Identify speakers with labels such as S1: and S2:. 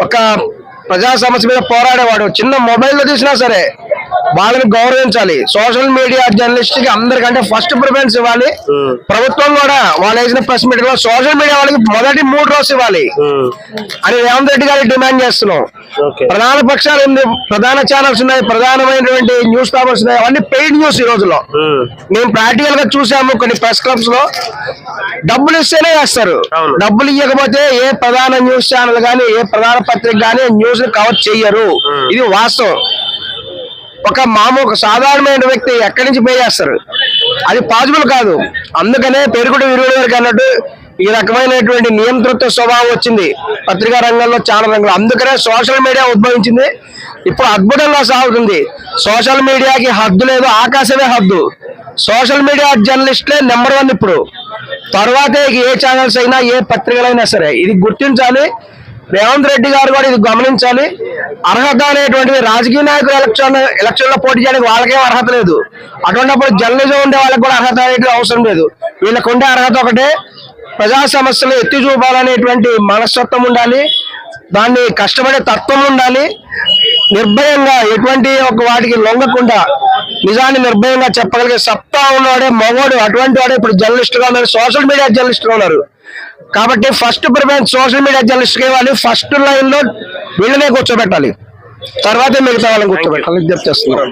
S1: ఒక ప్రజా సమస్య మీద పోరాడేవాడు. చిన్న మొబైల్లో తీసినా సరే వాళ్ళని గౌరవించాలి. సోషల్ మీడియా జర్నలిస్ట్కి అందరికంటే ఫస్ట్ ప్రిఫరెన్స్ ఇవ్వాలి. ప్రభుత్వం కూడా వాళ్ళు వేసిన ప్రెస్ మీట్లో సోషల్ మీడియా వాళ్ళకి మొదటి మూడు రోజు ఇవ్వాలి. అని రేవంత్ రెడ్డి గారికి డిమాండ్ చేస్తున్నాం. ప్రధాన పక్షాలు ఉంది ప్రధాన ఛానల్స్ ఉన్నాయి ప్రధానమైనటువంటి న్యూస్ పేపర్స్ ఉన్నాయి అవన్నీ పెయిడ్ న్యూస్ ఈ రోజులో మేము. ప్రాక్టికల్గా చూసాము కొన్ని ప్రెస్ క్లబ్స్లో. డబ్బులు ఇస్తేనే వేస్తారు
S2: అవును.
S1: డబ్బులు ఇవ్వకపోతే ఏ ప్రధాన న్యూస్ ఛానల్ గానీ ఏ ప్రధాన పత్రిక గానీ న్యూస్ కవర్ చెయ్యరు. ఇది వాస్తవం. ఒక మామూలు ఒక సాధారణమైన వ్యక్తి ఎక్కడి నుంచి పే చేస్తారు? అది పాసిబుల్ కాదు. అందుకనే పెరుగుడు విరుగుడు గారికి అన్నట్టు ఈ రకమైనటువంటి నియంతృత్వ స్వభావం వచ్చింది. పత్రికా రంగంలో చాలా రంగంలో. అందుకనే సోషల్ మీడియా ఉద్భవించింది. ఇప్పుడు అద్భుతంగా సాగుతుంది. సోషల్ మీడియాకి హద్దు లేదు ఆకాశమే హద్దు. సోషల్ మీడియా జర్నలిస్టులే నెంబర్ వన్ ఇప్పుడు. తర్వాతే ఏ ఛానల్స్ అయినా ఏ పత్రికలైనా సరే. ఇది గుర్తించాలి. రేవంత్ రెడ్డి గారు కూడా ఇది గమనించాలి. అర్హత అనేటువంటిది రాజకీయ నాయకులు ఎలక్షన్ ఎలక్షన్లో పోటీ చేయడానికి వాళ్ళకేం అర్హత లేదు. అటువంటిప్పుడు జర్నలిజం ఉండే వాళ్ళకి కూడా అర్హత అనేది అవసరం లేదు. వీళ్ళకు ఉండే అర్హత ఒకటే ప్రజా సమస్యలు ఎత్తి చూపాలనేటువంటి మనస్తత్వం ఉండాలి దాన్ని కష్టపడే తత్వం ఉండాలి నిర్భయంగా ఎటువంటి ఒక వాటికి లొంగకుండా నిజాన్ని నిర్భయంగా చెప్పగలిగే సత్తా ఉన్నవాడే మగవాడు అటువంటి వాడే ఇప్పుడు జర్నలిస్ట్గా ఉన్నారు సోషల్ మీడియా జర్నలిస్ట్గా ఉన్నారు. కాబట్టి first preference social media journalist ఇవ్వాలి. ఫస్ట్ లైన్లో వీళ్ళనే కూర్చోబెట్టాలి తర్వాతే మిగతా వాళ్ళని కూర్చోబెట్టాలి విజ్ఞప్తి చేస్తున్నాను